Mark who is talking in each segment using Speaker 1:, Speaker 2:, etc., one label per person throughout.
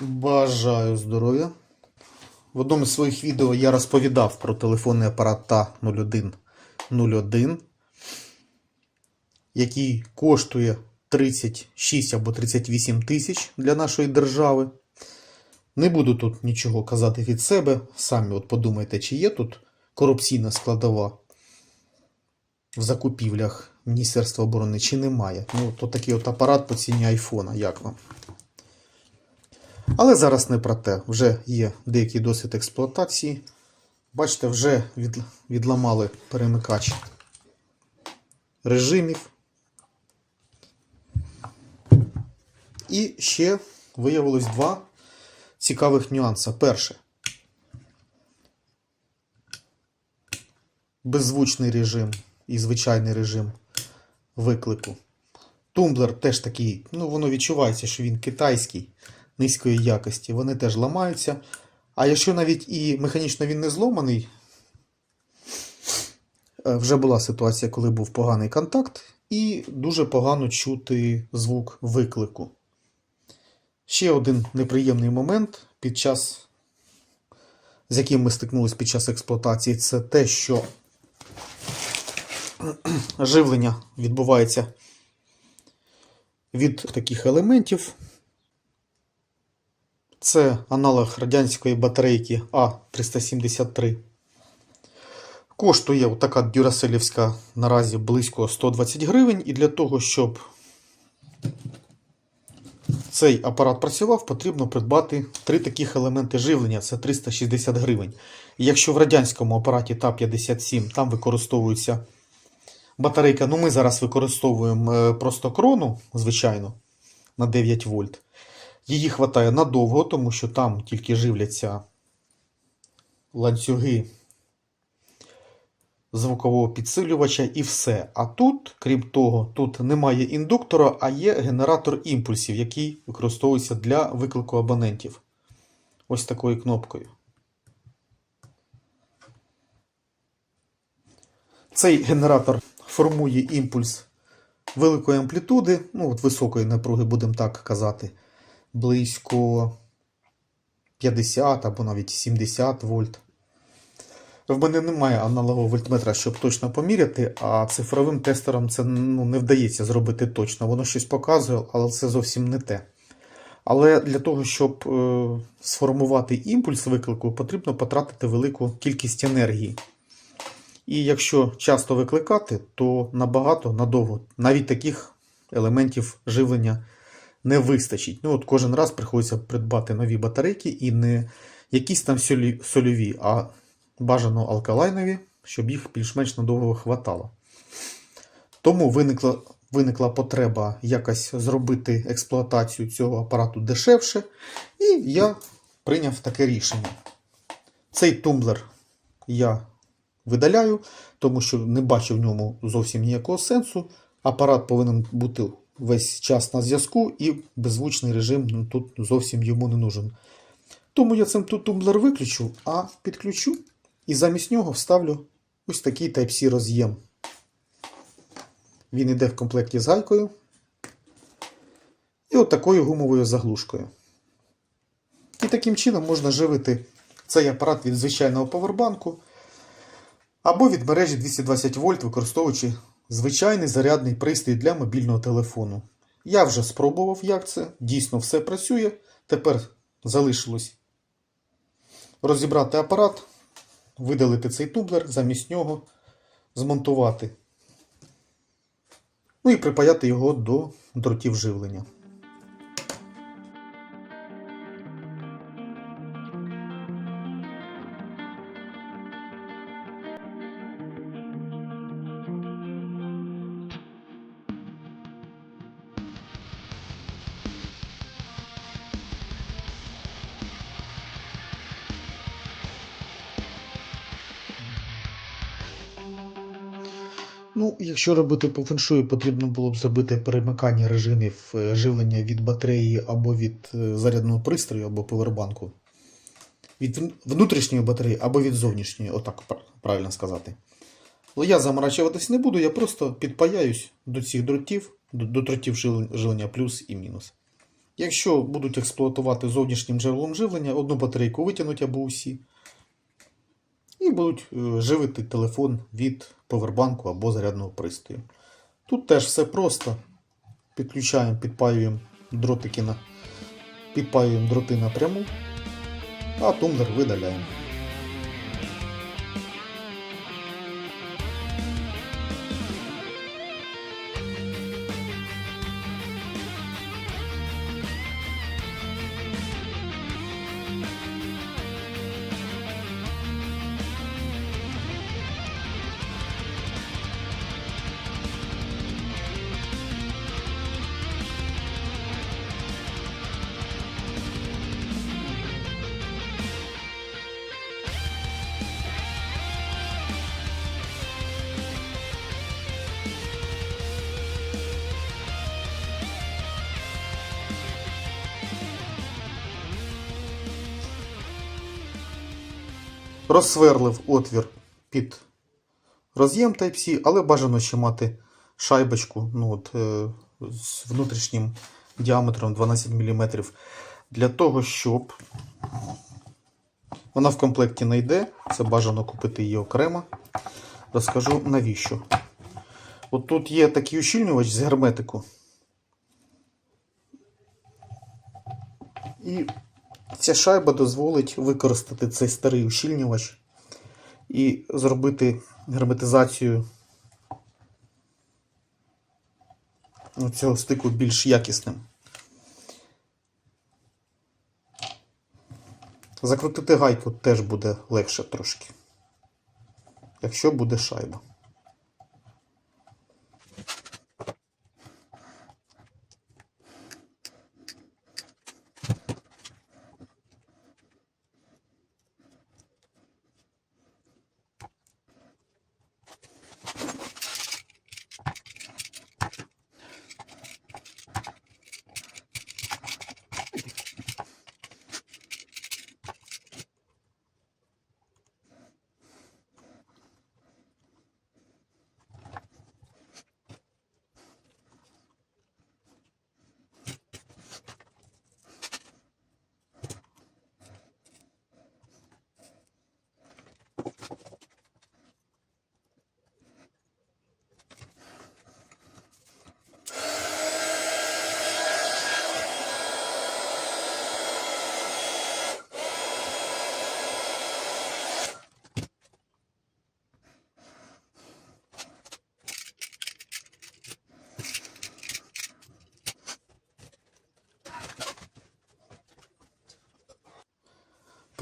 Speaker 1: Бажаю здоров'я. В одному з своїх відео я розповідав про телефонний апарат TA0101, який коштує 36 або 38 тисяч для нашої держави. Не буду тут нічого казати від себе. Самі от подумайте, чи є тут корупційна складова в закупівлях Міністерства оборони, чи немає. Ну, то такий от апарат по ціні айфона. Як вам? Але зараз не про те. Вже є деякий досвід експлуатації. Бачите, вже від, відламали перемикач режимів. І ще виявилось два цікавих нюанси. Перше. Беззвучний режим і звичайний режим виклику. Тумблер теж такий, ну воно відчувається, що він китайський, низької якості. Вони теж ламаються. А якщо навіть і механічно він не зломаний, е, вже була ситуація, коли був поганий контакт, і дуже погано чути звук виклику. Ще один неприємний момент, під час, з яким ми стикнулися під час експлуатації, це те, що живлення відбувається від таких елементів. Це аналог радянської батарейки А373. Коштує така дюраселівська наразі близько 120 гривень. І для того, щоб цей апарат працював, потрібно придбати три таких елементи живлення це 360 гривень. І якщо в радянському апараті ТА-57 там використовується батарейка, ну ми зараз використовуємо е, просто крону, звичайно, на 9 вольт. Її хватає надовго, тому що там тільки живляться ланцюги звукового підсилювача і все. А тут, крім того, тут немає індуктора, а є генератор імпульсів, який використовується для виклику абонентів. Ось такою кнопкою. Цей генератор формує імпульс великої амплітуди, ну, от високої напруги, будемо так казати, близько 50 або навіть 70 вольт. В мене немає аналогового вольтметра, щоб точно поміряти, а цифровим тестером це ну, не вдається зробити точно. Воно щось показує, але це зовсім не те. Але для того, щоб е, сформувати імпульс виклику, потрібно потратити велику кількість енергії. І якщо часто викликати, то набагато надовго навіть таких елементів живлення не вистачить. Ну, от Кожен раз приходиться придбати нові батарейки і не якісь там сольові, а бажано алкалайнові, щоб їх більш-менш надовго хватало. Тому виникла, виникла потреба якось зробити експлуатацію цього апарату дешевше, і я прийняв таке рішення. Цей тумблер я видаляю, тому що не бачу в ньому зовсім ніякого сенсу. Апарат повинен бути весь час на зв'язку, і беззвучний режим ну, тут зовсім йому не нужен. Тому я цим тут тумблер виключу, а підключу і замість нього вставлю ось такий Type-C роз'єм. Він йде в комплекті з гайкою і от такою гумовою заглушкою. І таким чином можна живити цей апарат від звичайного повербанку або від мережі 220 вольт, використовуючи звичайний зарядний пристрій для мобільного телефону. Я вже спробував, як це. Дійсно все працює. Тепер залишилось розібрати апарат, видалити цей тумблер, замість нього змонтувати. Ну і припаяти його до дротів живлення. Ну, якщо робити по феншую, потрібно було б зробити перемикання режимів е, живлення від батареї або від е, зарядного пристрою, або повербанку. Від внутрішньої батареї або від зовнішньої, отак правильно сказати. Але я заморачуватись не буду, я просто підпаяюсь до цих дротів, до дротів живлення плюс і мінус. Якщо будуть експлуатувати зовнішнім джерелом живлення, одну батарейку витягнуть або усі. І будуть е, живити телефон від повербанку або зарядного пристрою. Тут теж все просто. Підключаємо, підпаюємо дротики на підпаюємо дроти напряму, а тумблер видаляємо. Розсверлив отвір під роз'єм Type-C, але бажано ще мати шайбочку ну, от, е, з внутрішнім діаметром 12 мм для того, щоб вона в комплекті не йде. Це бажано купити її окремо. Розкажу навіщо. От тут є такий ущільнювач з герметику. І ця шайба дозволить використати цей старий ущільнювач і зробити герметизацію цього стику більш якісним. Закрутити гайку теж буде легше трошки, якщо буде шайба.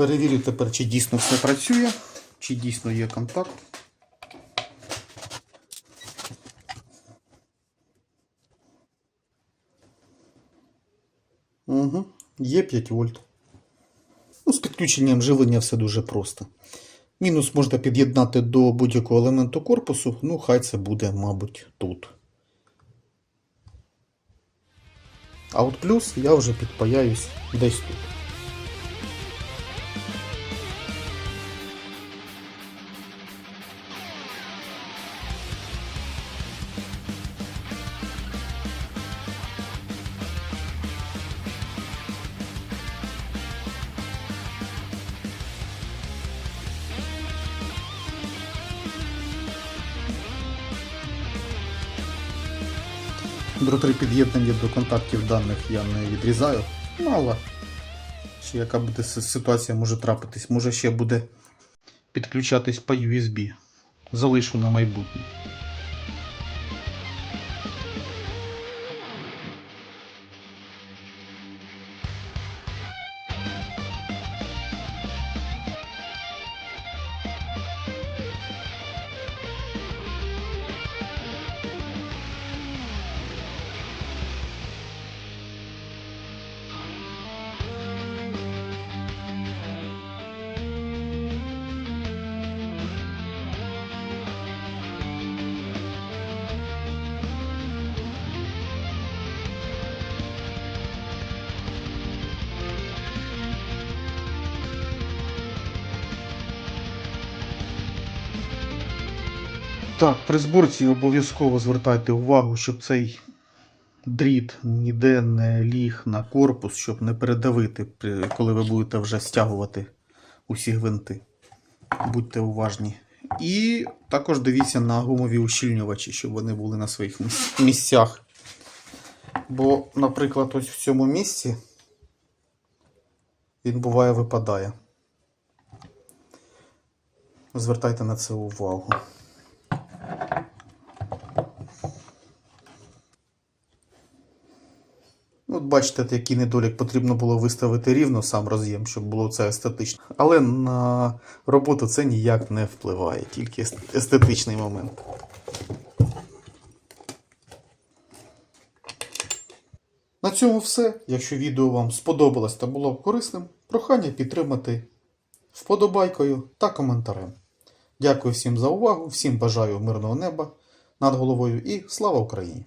Speaker 1: Перевірю тепер, чи дійсно все працює, чи дійсно є контакт. Угу, є 5 вольт. Ну, з підключенням живлення все дуже просто. Мінус можна під'єднати до будь-якого елементу корпусу, ну хай це буде, мабуть, тут. А от плюс я вже підпаяюсь десь тут. Дроти під'єднані до контактів даних я не відрізаю. Ну, але яка буде ситуація може трапитись. Може ще буде підключатись по USB. Залишу на майбутнє. Так, при зборці обов'язково звертайте увагу, щоб цей дріт ніде не ліг на корпус, щоб не передавити, коли ви будете вже стягувати усі гвинти. Будьте уважні. І також дивіться на гумові ущільнювачі, щоб вони були на своїх місцях. Бо, наприклад, ось в цьому місці він буває випадає. Звертайте на це увагу. Ну, От бачите, який недолік потрібно було виставити рівно сам роз'єм, щоб було це естетично. Але на роботу це ніяк не впливає, тільки естетичний момент. На цьому все. Якщо відео вам сподобалось та було корисним, прохання підтримати вподобайкою та коментарем. Дякую всім за увагу, всім бажаю мирного неба над головою і слава Україні!